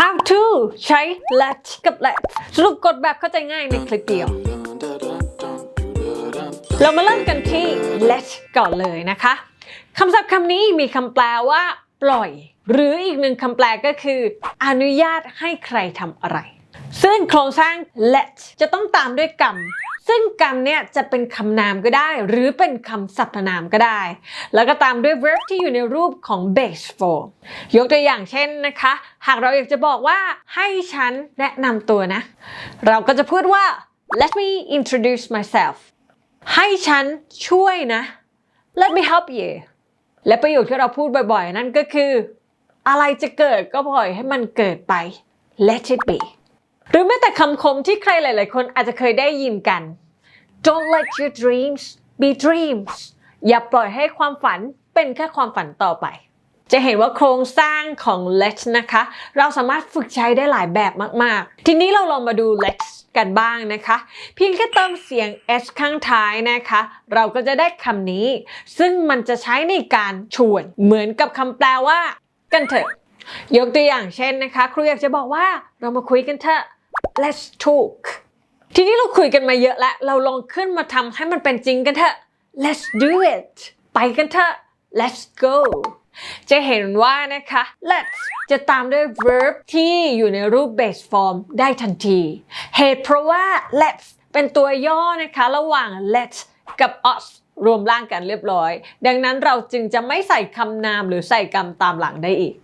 how to ใช้ let กับ let สรุปกดแบบเข้าใจง่ายในคลิปเดียว เรามาเริ่มกันที่ let ก่อนเลยนะคะคำศัพท์คำนี้มีคำแปลว่าปล่อย หรืออีกหนึ่งคำแปลก็คือ อนุญาตให้ใครทำอะไร ซึ่งโครงสร้าง let จะต้องตามด้วยกรรมซึ่งกรรมเนี่ยจะเป็นคำนามก็ได้ หรือเป็นคำสรรพนามก็ได้ แล้วก็ตามด้วย verb ที่อยู่ในรูปของ base form ยกตัวอย่างเช่นนะคะ หากเราอยากจะบอกว่าให้ฉันแนะนำตัวนะ เราก็จะพูดว่า let me introduce myself ให้ฉันช่วยนะ let me help you และประโยคที่เราพูดบ่อยๆ นั่นก็คือ อะไรจะเกิดก็ปล่อยให้มันเกิดไป let it be หรือแม้แต่คำคมที่ใครหลายๆ คนอาจจะเคยได้ยินกัน don't let your dreams be dreams อย่าปล่อยให้ความฝันเป็นแค่ความฝันต่อไป จะเห็นว่าโครงสร้างของ let นะคะ เราสามารถฝึกใช้ได้หลายแบบมาก ๆ ทีนี้เราลองมาดู let กันบ้างนะคะ เพียงแค่เติมเสียง s ข้างท้ายนะคะ เราก็จะได้คำนี้ ซึ่งมันจะใช้ในการชวน เหมือนกับคำแปลว่า กันเถอะ ยกตัวอย่างเช่นนะคะ ครูอยากจะบอกว่าเรามาคุยกันเถอะ let's talk ทีนี้เราคุยกันมาเยอะแล้ว เราลองขึ้นมาทำให้มันเป็นจริงกันเถอะ let's do it ไปกันเถอะ let's go จะเห็นว่านะคะ let's จะตามด้วย verb ที่อยู่ในรูป base form ได้ทันที เหตุเพราะว่า let's เป็นตัวย่อนะคะ ระหว่าง let's กับ us รวมร่างกันเรียบร้อย ดังนั้นเราจึงจะไม่ใส่คำนามหรือใส่กรรมตามหลังได้อีก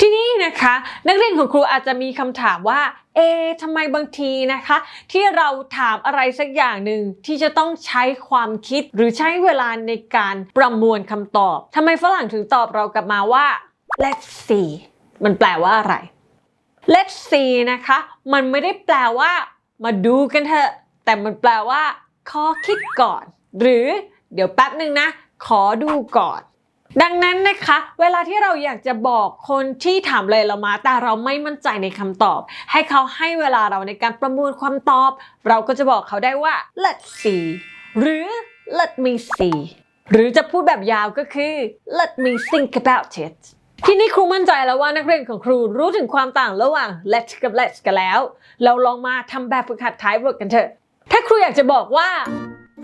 ทีนี้นะคะ นักเรียนของครูอาจจะมีคำถามว่า เอะทำไมบางทีนะคะ ที่เราถามอะไรสักอย่างหนึ่งที่จะต้องใช้ความคิดหรือใช้เวลาในการประมวลคำตอบทำไมฝรั่งถึงตอบเรากลับมาว่า let's see มันแปลว่าอะไร let's see นะคะ มันไม่ได้แปลว่า มาดูกันเถอะ แต่มันแปลว่า ขอคิดก่อน หรือเดี๋ยวแป๊บหนึ่งนะ ขอดูก่อน ดังนั้นนะคะ เวลาที่เราอยากจะบอกคนที่ถามอะไรเรามา แต่เราไม่มั่นใจในคำตอบ ให้เขาให้เวลาเราในการประมวลความตอบ เราก็จะบอกเขาได้ว่า let's see หรือ let me see หรือจะพูดแบบยาวก็คือ let me think about it ที่นี้ครูมั่นใจแล้วว่านักเรียนของครูรู้ถึงความต่างระหว่าง let กับ let's กันแล้ว เราลองมาทำแบบฝึกหัดท้ายบทกันเถอะ ถ้าครูอยากจะบอกว่า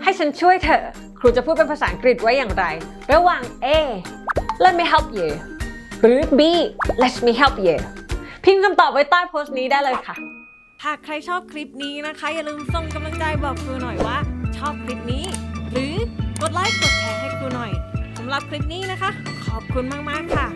ให้ฉันช่วยเธอ ครูจะพูดเป็นภาษาอังกฤษไว้อย่างไร ระหว่าง A let me help you หรือ B let me help you พิมพ์คำตอบไว้ใต้โพสต์นี้ได้เลยค่ะ หากใครชอบคลิปนี้นะคะ อย่าลืมส่งกำลังใจบอกครูหน่อยว่า ชอบคลิปนี้ หรือกดไลค์กดแชร์ให้ครูหน่อยสำหรับคลิปนี้นะคะ ขอบคุณมาก ๆ ค่ะ